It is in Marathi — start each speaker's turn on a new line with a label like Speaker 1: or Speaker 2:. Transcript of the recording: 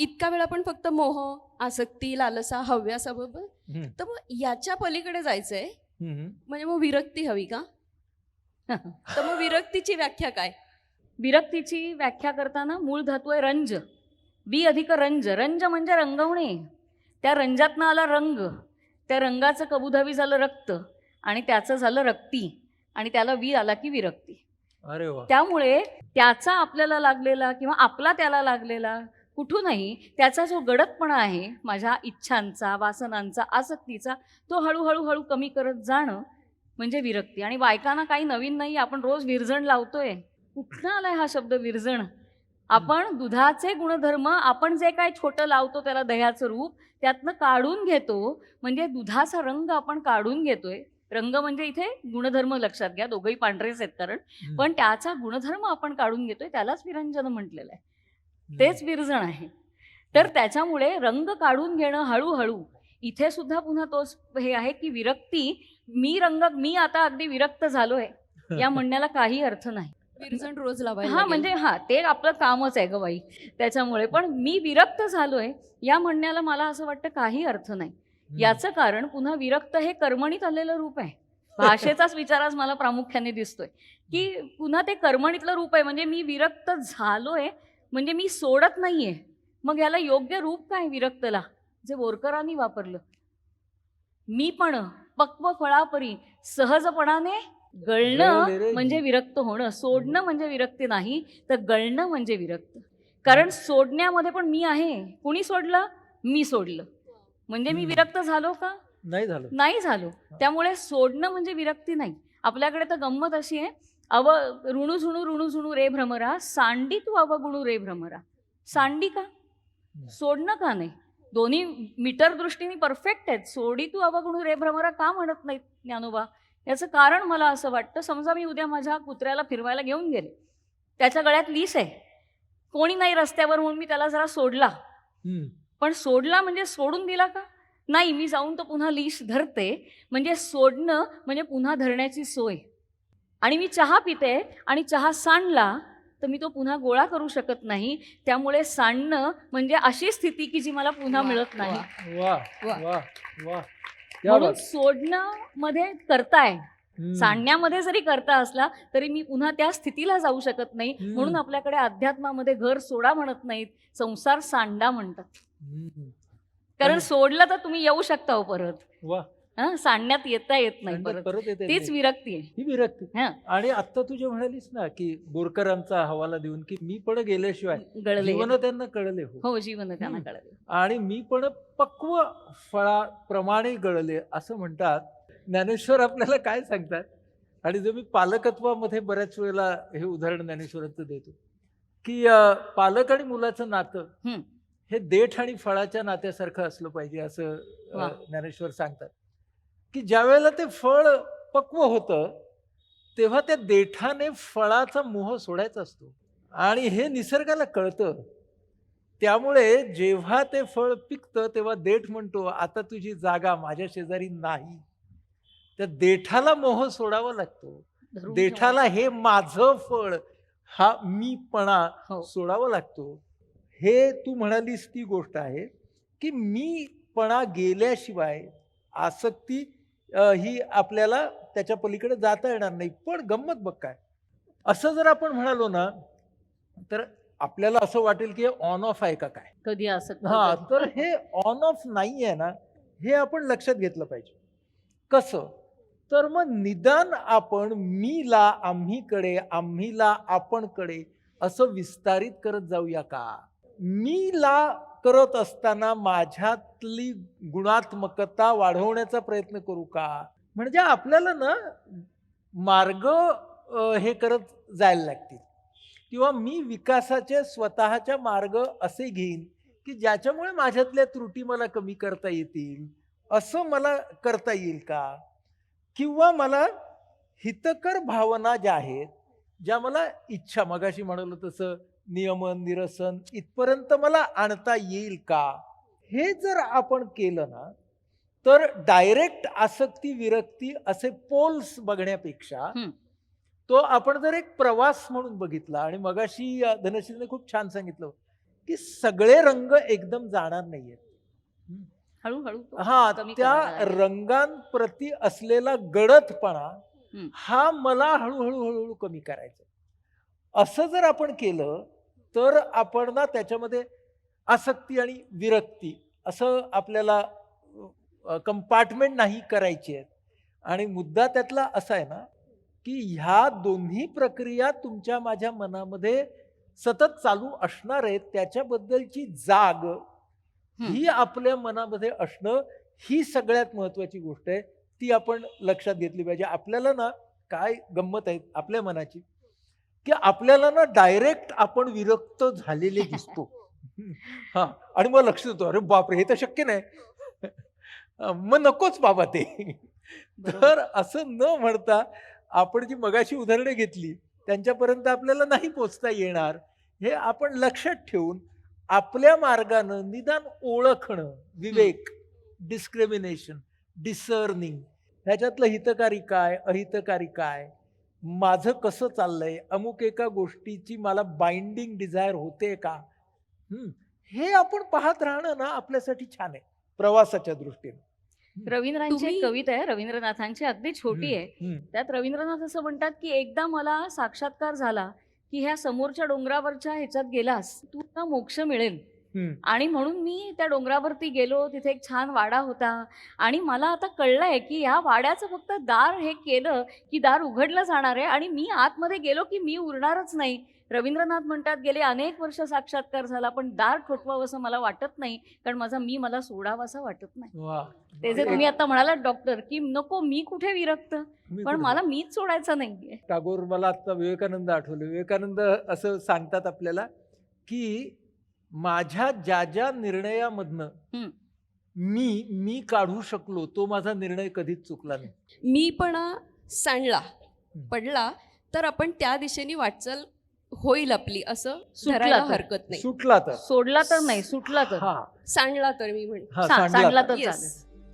Speaker 1: इतका वेळ आपण फक्त मोह आसक्ती लालसा हव्यासा बरोबर तर मग याच्या पलीकडे जायचंय. म्हणजे मग विरक्ती हवी का? तर मग विरक्तीची व्याख्या काय?
Speaker 2: विरक्तीची व्याख्या करताना मूळ धातू आहे रंज. बी अधिक रंज. रंज म्हणजे रंगवणे. त्या रंजातनं आला रंग. त्या रंगाचं कबुधावी झालं रक्त आणि त्याचं झालं रक्ती आणि त्याला वी आला की विरक्ती.
Speaker 3: अरे
Speaker 2: त्यामुळे त्याचा आपल्याला लागलेला किंवा आपला त्याला लागलेला कुठूनही त्याचा जो गडदपणा आहे माझ्या इच्छांचा वासनांचा आसक्तीचा तो हळूहळू हळू कमी करत जाणं म्हणजे विरक्ती. आणि बायकांना काही नवीन नाही आपण रोज विरजण लावतोय. कुठनं आलाय हा शब्द विरजण? आपण दुधाचे गुणधर्म आपण जे काय छोटं लावतो त्याला दह्याचं रूप त्यातनं काढून घेतो. म्हणजे दुधाचा रंग आपण काढून घेतोय. रंग म्हणजे इथे गुणधर्म लक्षात घ्या दोघंही पांढरेच आहेत कारण. पण त्याचा गुणधर्म आपण काढून घेतोय त्यालाच विरंजन म्हटलेलं आहे. तेच विरजण आहे. तर त्याच्यामुळे रंग काढून घेणं हळूहळू इथे सुद्धा पुन्हा तोच हे आहे की विरक्ती मी रंग मी आता अगदी विरक्त झालोय या म्हणण्याला काही अर्थ नाही.
Speaker 1: विरजण रोज लावायला
Speaker 2: हा. म्हणजे हा ते आपलं कामच आहे ग बाई. त्याच्यामुळे पण मी विरक्त झालोय या म्हणण्याला मला असं वाटतं काही अर्थ नाही. याचं कारण पुन्हा विरक्त हे कर्मणीत आलेलं रूप आहे. भाषेचाच विचार आज मला प्रामुख्याने दिसतोय. की पुन्हा ते कर्मणीतलं रूप आहे म्हणजे मी विरक्त झालोय म्हणजे मी सोडत नाहीये. मग याला योग्य रूप काय विरक्तला? जे बोरकरांनी वापरलं. मी पण पक्व फळापरी सहजपणाने गळणं म्हणजे. विरक्त होणं. सोडणं म्हणजे विरक्ती नाही तर गळणं म्हणजे विरक्त. कारण सोडण्यामध्ये पण मी आहे. कुणी सोडलं? मी सोडलं. म्हणजे मी. विरक्त झालो का?
Speaker 3: नाही झालं.
Speaker 2: नाही झालो. त्यामुळे सोडणं म्हणजे विरक्ती नाही. आपल्याकडे तर गंमत अशी आहे अव ऋणू झुणू ऋणू झुणू रे भ्रमरा सांडी तू अवगुणू रे भ्रमरा. सांडी का? सोडणं का नाही? दोन्ही मीटर दृष्टीने परफेक्ट आहेत. सोडी तू अवगुणू रे भ्रमरा का म्हणत नाहीत ज्ञानोबा? याचं कारण मला असं वाटतं समजा मी उद्या माझ्या कुत्र्याला फिरवायला घेऊन गेले. त्याच्या गळ्यात लीस आहे. कोणी नाही रस्त्यावर म्हणून मी त्याला जरा सोडला. पण सोडला म्हणजे सोडून दिला का? नाही मी जाऊन तो पुन्हा लीश धरते. म्हणजे सोडणं म्हणजे पुन्हा धरण्याची सोय. आणि मी चहा पिते आणि चहा सांडला तर मी तो पुन्हा गोळा करू शकत नाही. त्यामुळे सांडणं म्हणजे अशी स्थिती की जी मला पुन्हा मिळत नाही. म्हणून. सोडणं मध्ये करताय. सांडण्यामध्ये जरी करता असला तरी मी पुन्हा त्या स्थितीला जाऊ शकत नाही. म्हणून आपल्याकडे अध्यात्मामध्ये घर सोडा म्हणत नाहीत संसार सांडा म्हणतात. कारण सोडलं तर तुम्ही येऊ शकता हो परत. हं, सांडण्यात येता येत नाही परत.
Speaker 3: परत येते
Speaker 2: तीच विरक्ती आहे.
Speaker 3: ही विरक्ती.
Speaker 2: हं.
Speaker 3: आणि आता तू जे म्हणालीस ना की बोरकरांचा हवाला देऊन की मी पण गेल्याशिवाय
Speaker 2: गळले
Speaker 3: जीवन त्यांना कळले हो.
Speaker 2: हो जीवन त्यांना. कळले.
Speaker 3: आणि मी पण पक्व फळाप्रमाणे गळले असं म्हणतात. ज्ञानेश्वर आपल्याला काय सांगतात? आणि जो मी पालकत्वामध्ये बऱ्याच वेळेला हे उदाहरण ज्ञानेश्वराचं देतो की अं, पालक आणि मुलाचं नातं
Speaker 2: हं.
Speaker 3: हे देठ आणि फळाच्या नात्यासारखं असलं पाहिजे असं अं. ज्ञानेश्वर सांगतात. की ज्या वेळेला ते फळ पक्व होतं तेव्हा त्या देठाने फळाचा मोह सोडायचा असतो. आणि हे निसर्गाला कळतं. त्यामुळे जेव्हा ते फळ पिकतं तेव्हा देठ म्हणतो आता तुझी जागा माझ्या शेजारी नाही. त्या देठाला मोह सोडावा लागतो. देठाला हे माझं फळ हा मीपणा
Speaker 2: हो.
Speaker 3: सोडावा लागतो. हे तू म्हणालीस ती गोष्ट आहे की मीपणा गेल्याशिवाय आसक्ती ही आपल्याला त्याच्या पलीकडे जाता येणार नाही. पण गंमत बघ काय. असं जर आपण म्हणालो ना तर आपल्याला असं वाटेल की ऑन ऑफ आहे का काय.
Speaker 2: कधी असं
Speaker 3: हा तर हे ऑन ऑफ नाही आहे ना हे आपण लक्षात घेतलं पाहिजे. कसं? तर मग निदान आपण मीला आम्हीकडे आम्हीला आपणकडे असं विस्तारित करत जाऊया का? मीला करत असताना माझ्यातली गुणात्मकता वाढवण्याचा प्रयत्न करू का? म्हणजे आपल्याला ना मार्ग हे करत जायला लागतील. किंवा मी विकासाचे स्वतःच्या मार्ग असे घेईन की ज्याच्यामुळे माझ्यातल्या त्रुटी मला कमी करता येतील? असं मला करता येईल का? किंवा मला हितकर भावना ज्या आहेत ज्या मला इच्छा मगाशी म्हणालो तसं नियमन निरसन इथपर्यंत मला आणता येईल का हे जर आपण केलं ना तर डायरेक्ट आसक्ती विरक्ती असे पोल्स बघण्यापेक्षा. तो आपण जर एक प्रवास म्हणून बघितला आणि मगाशी धनश्रीने खूप छान सांगितलं की सगळे रंग एकदम जाणार नाहीयेत
Speaker 2: हळूहळू
Speaker 3: हा त्या. रंगांप्रती असलेला गडदपणा. हा मला हळूहळू हळूहळू कमी करायचा असं जर आपण केलं तर आपण ना त्याच्यामध्ये आसक्ती आणि विरक्ती असं आपल्याला कंपार्टमेंट नाही करायची आहेत आणि मुद्दा त्यातला असा आहे ना की ह्या दोन्ही प्रक्रिया तुमच्या माझ्या मनामध्ये सतत चालू असणार आहेत त्याच्याबद्दलची जाग ही. आपल्या मनामध्ये असणं ही सगळ्यात महत्वाची गोष्ट आहे. ती आपण लक्षात घेतली पाहिजे. आपल्याला ना काय गंमत आहे आपल्या मनाची? की आपल्याला ना डायरेक्ट आपण विरक्त झालेले दिसतो. हा. आणि मग लक्ष देतो अरे बापरे हे तर शक्य नाही. मग नकोच बाबा ते. तर असं न म्हणता आपण जी मगाशी उदाहरणे घेतली त्यांच्यापर्यंत आपल्याला नाही पोचता येणार हे आपण लक्षात ठेवून आपल्या मार्गानं निदान ओळखणं विवेक डिस्क्रिमिनेशन डिसर्निंग ह्याच्यातलं हितकारी काय अहितकारी काय माझं कसं चाललंय अमुक एका गोष्टीची मला बाइंडिंग डिझायर होते का हम्म. हे आपण पाहत राहणं ना आपल्यासाठी छान आहे प्रवासाच्या दृष्टीने
Speaker 2: रवींद्रांची एक कविता आहे रवींद्रनाथांची अगदी छोटी आहे. त्यात रवींद्रनाथ असं म्हणतात की एकदा मला साक्षात्कार झाला की ह्या समोरच्या डोंगरावरच्या ह्याच्यात गेलास तुला मोक्ष मिळेल. आणि म्हणून मी त्या डोंगरावरती गेलो तिथे एक छान वाडा होता. आणि मला आता कळलंय की ह्या वाड्याचं फक्त दार हे केलं की दार उघडलं जाणार आहे आणि मी आतमध्ये गेलो की मी उरणारच नाही. रवींद्रनाथ म्हणतात गेले अनेक वर्ष साक्षात्कार झाला पण दार ठोठवावं असं मला वाटत नाही कारण माझा मी मला सोडावासा वाटत नाही. ते जे तुम्ही आता म्हणालात डॉक्टर की नको मी कुठे विरक्त? पण मला मीच सोडायचं नाहीये.
Speaker 3: टागोर मला आता विवेकानंद आठवले. विवेकानंद असं सांगतात आपल्याला की माझ्या ज्या ज्या निर्णयामधनं. मी मी काढू शकलो तो माझा निर्णय कधीच चुकला नाही.
Speaker 1: मी पण सांडला. पडला तर आपण त्या दिशेने वाटचाल होईल आपली असं
Speaker 2: तर.
Speaker 1: हरकत नाही.
Speaker 3: सुटला तर.
Speaker 2: सोडला तर नाही सुटला तर.
Speaker 3: हा.
Speaker 1: सांडला तर मी
Speaker 3: सांडला तर.